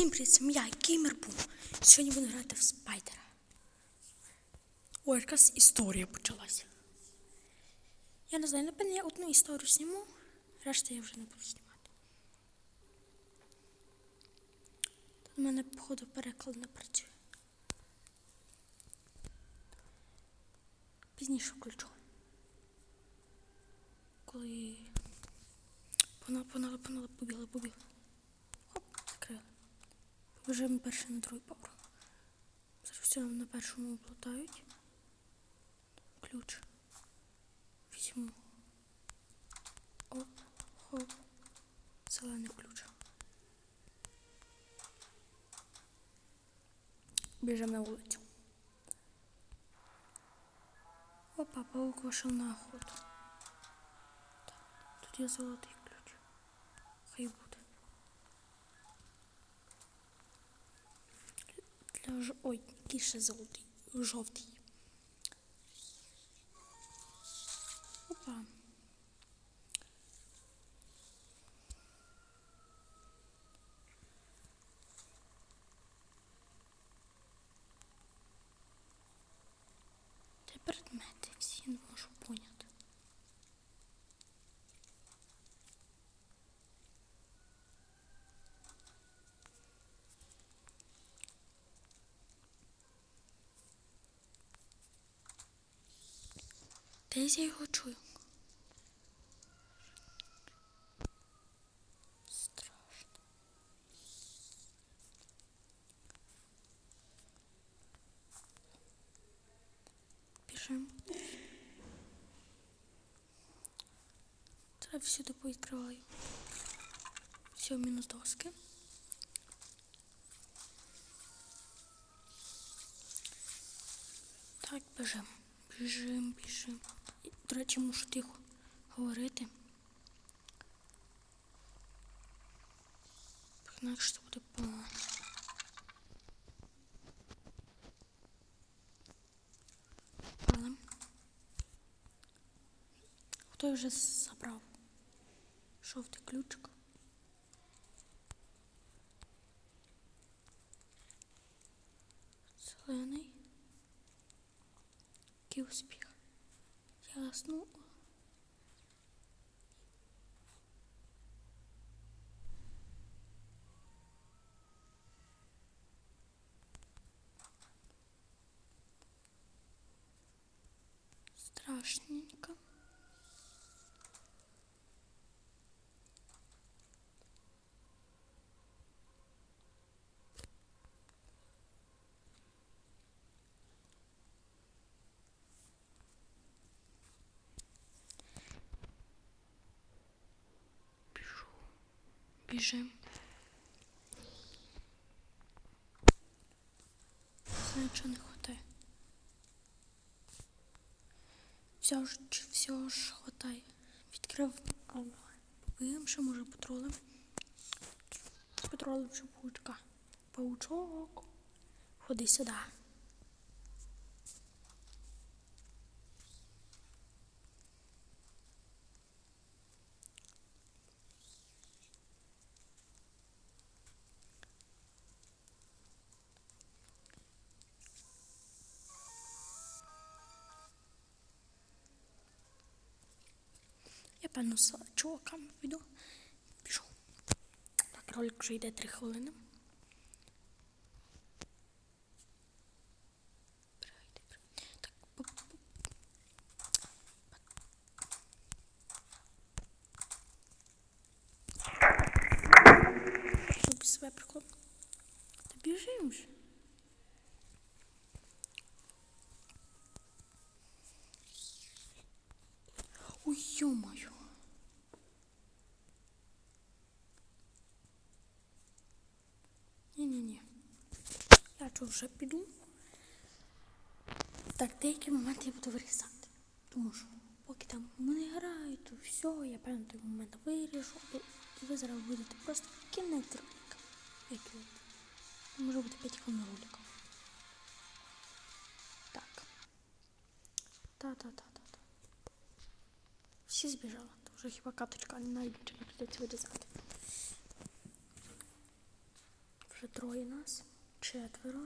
Всім привіт, це я, Геймер Бум. Сьогодні буду грати в спайдера. Ой, якась історія почалася. Я не знаю, напевно, я одну історію зніму, решта я вже не буду знімати. У мене, походу, переклад не працює. Пізніше включу. Коли. Погнали, погнали, погнали, побігли, побігли. Закрили. Перший на другий поверх. Зараз все на першому плутають. Ключ. Візьму. Оп, хоп. Зелений ключ. Біжимо на вулицю. Опа, паук вийшов на охоту. Тут є золотий ключ. Хай буде. Ж... Ой, який ще золотий, жовтий. Опа. Де предмети всі не можу поняти. Десь я його чую. Треба всюди повідкриваю. Все, мінус доски. Так, біжим. Біжим, біжим. До речі, мушу тихо говорити. Інакше це буде погано. Палим. Хто вже забрав? Жовтий ключик. Зелений. Який успіх. Ясно. Страшненько. Біжим. Знаю, чого не хватає. Все ж, все ж хватає. Відкрив. Побиємо, ще може патролем. Патролем ще паучка. Паучок. Ходи сюди. Я певно з чуваками піду. Пішов. Так, ролик вже йде 3 хвилини. Себе приклад. Та біжим. Ой, ё-моё. Тут вже піду. Так, деякі моменти я буду вирізати. Тому що поки там вони грають, то все, я певно той момент виріжу. І- ви зараз будете просто кінець ролика. Як? Може бути 5 хвилин ролика. Так. Та-та-та-та-та. Всі збіжали. То вже хіба каточка не навіть нічого не придеться вирізати. Вже троє нас. Четверо.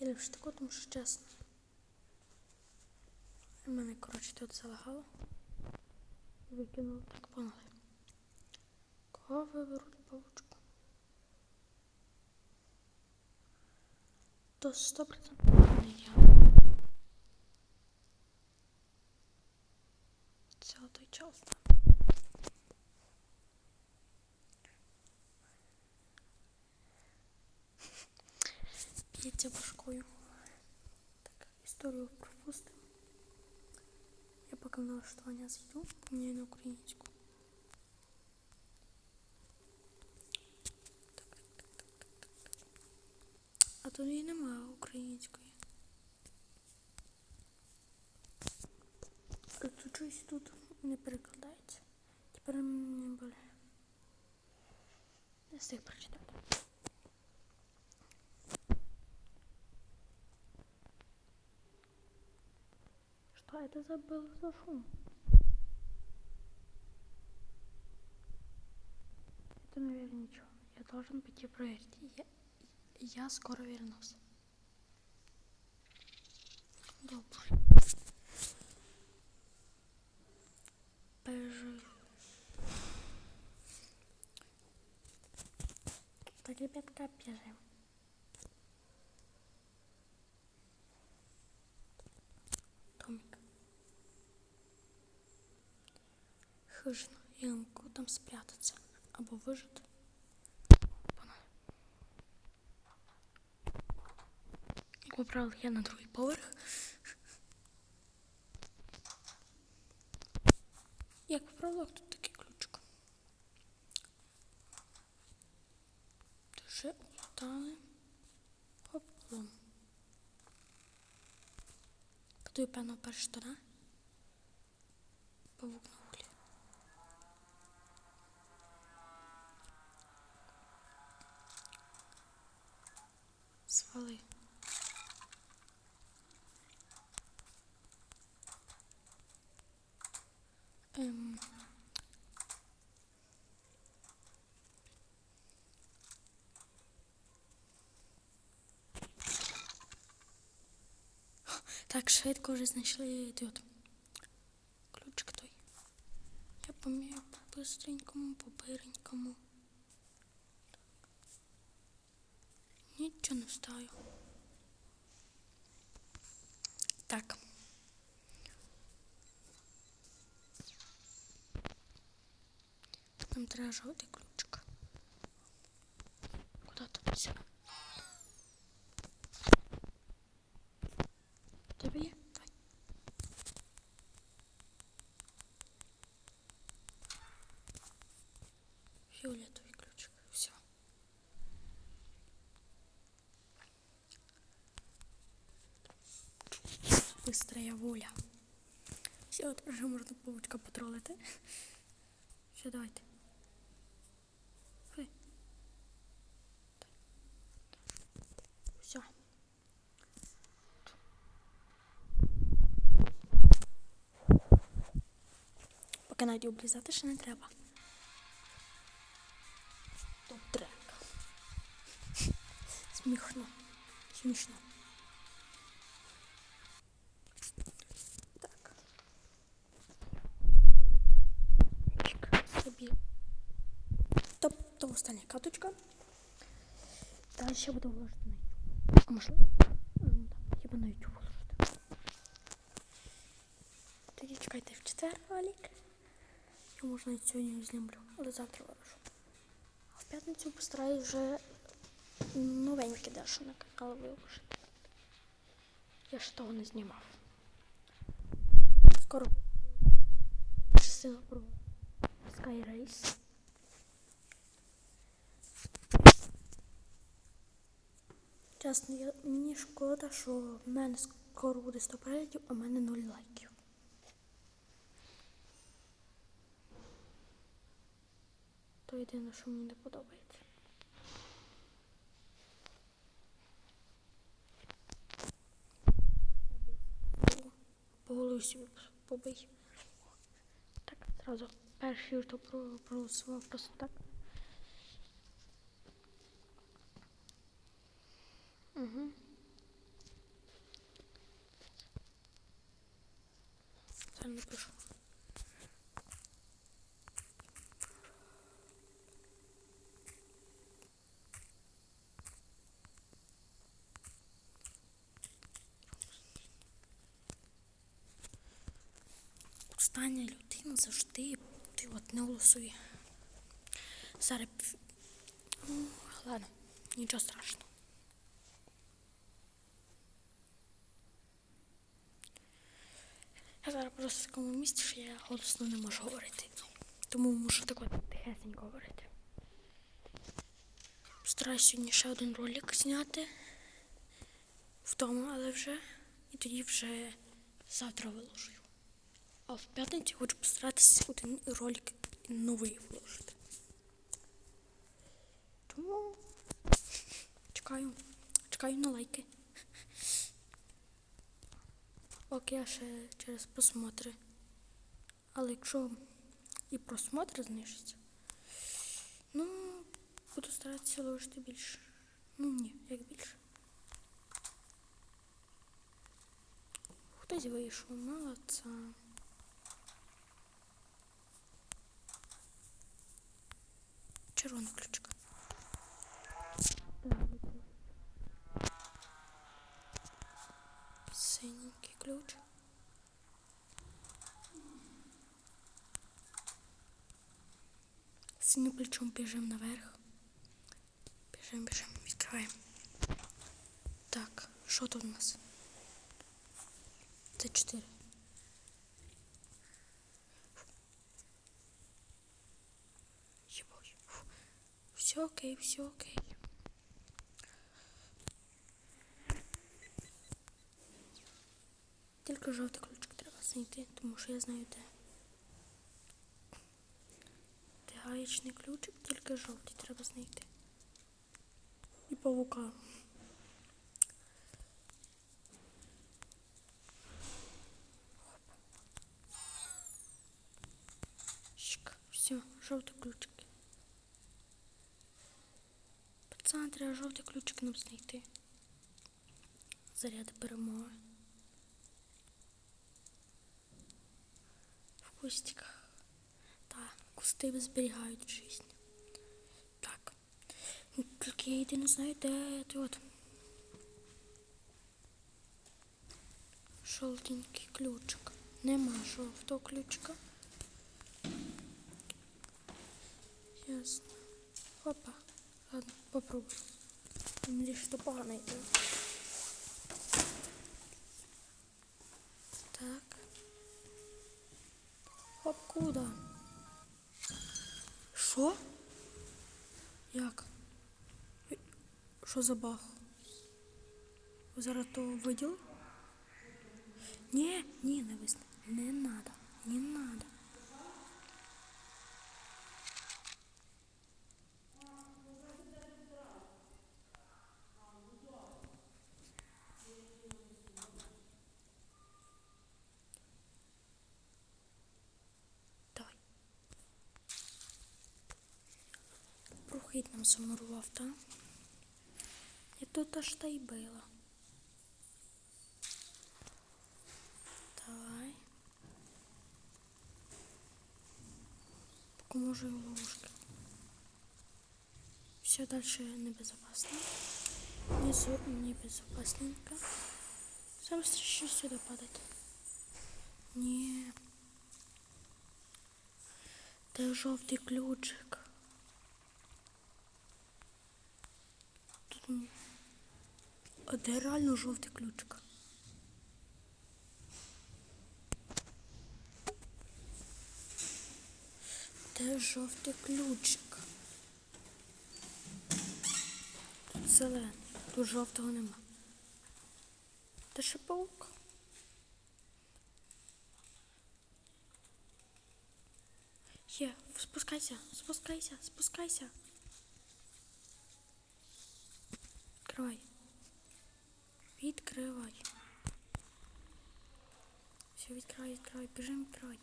Я лише таку, тому що чесно. У мене, коротше, тут залагало. Викинули, так поняли. Кого виберуть павучку? То 100% не я. Це той час. Б'ється башкою. Так, історію пропустимо. Я поки в налаштування зайду, поміняю на українську. тут її немає української. А Тут щось тут не перекладається. Тепер мені более. Не встиг прочитати. Что это за был за шум? Это, наверное, ничего. Я должен пойти проверить. Я, я скоро вернусь. Добре. Бежи. Так, ребятка. Томик. Хижина. Я могу там спрятаться. Або вижити. Як я на другий поверх. Як ви правило, тут такий ключик. Дуже улутали. Хоп, лом. Подаю, певно, перша туди. Павук Так, швидко вже знайшли тут. Ключик той. Я помію по бистренькому, по биренькому. Нічого не встаю. Так. Нам треба жовтий ключик. Куди тут все? Тебе є? Давай. Фіолетовий ключик. Все. Быстрая воля. Все, от вже можна павучка потролити. Все, давайте. Ой. Все. Поки навіть облізати ще не треба. Топ-трек. Смішно. Смішно. остання каточка. Далі ще буду вложити на YouTube. А можливо? М, да, Хіба на YouTube вложити. Тоді чекайте в четвер ролик. Я може навіть сьогодні знімлю, але завтра виложу. А в п'ятницю постараюсь вже новеньке дещо на канал виложити. Я ж того не знімав. Скоро частина про Sky Race. Чесно, я, мені шкода, що в мене скоро буде 100 переглядів, а в мене 0 лайків. То єдине, що мені не подобається. По побий. Так, зразу перший то про- проголосував просто так. Угу. Це не пишу. Остання людина завжди ти от не голосує. Зараз. Ну, ладно, нічого страшного. Я зараз просто в такому місці, що я голосно не можу говорити. Тому мушу так от тихесенько говорити. Стараюсь сьогодні ще один ролик зняти вдома, але вже і тоді вже завтра виложу. А в п'ятницю хочу постаратися один ролик новий виложити. Тому чекаю. Чекаю на лайки. Поки я ще через просмотри. Але якщо і просмотри знижаться, ну, буду старатися ложити більше. Ну ні, як більше. Хтось вийшов, молодця. червоного ключика. Синенький ключ. Синим ключом бежим наверх. Бежим, бежим, відкриваємо. Так, что тут у нас? Це 4. Окей, все окей. Тільки жовтий ключик треба знайти, тому що я знаю де. Де гаєчний ключик, тільки жовтий треба знайти. І павука. Все, жовтий ключик. Пацан, треба жовтий ключик нам знайти. Заряди перемоги. В кустиках. Так, кусти зберігають жизнь. Так. Ну, Тільки я єдине знаю, де ти от. Жовтенький ключик. Нема жовтого ключика. Ясно. Опа. Ладно, попробуй. Надеюсь, что погано. Так. Хоп, куда? Що? Як? Що за? Ви зараз то? Ні, ні, не висне. Не надо. Не надо. Прохід нам замурував, так? Я тут аж та й била. Давай. Поки можу і ловушки. Все дальше небезопасно. Внизу небезопасненько. Сам страшно сюда падать. Не. Де жовтий ключик? А де реально жовтий ключик? Де жовтий ключик? Тут зелений, тут жовтого нема. Та ще паук. Є, Спускайся, спускайся, спускайся. Відкривай. Відкривай. Все, відкривай, відкривай, біжим, відкривай.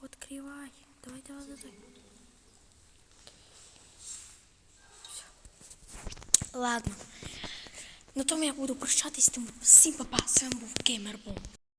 Открывай. Давай, давай, давай. Все. Ладно. На тому я буду прощатись, тому всім папа. З вами був Геймербом.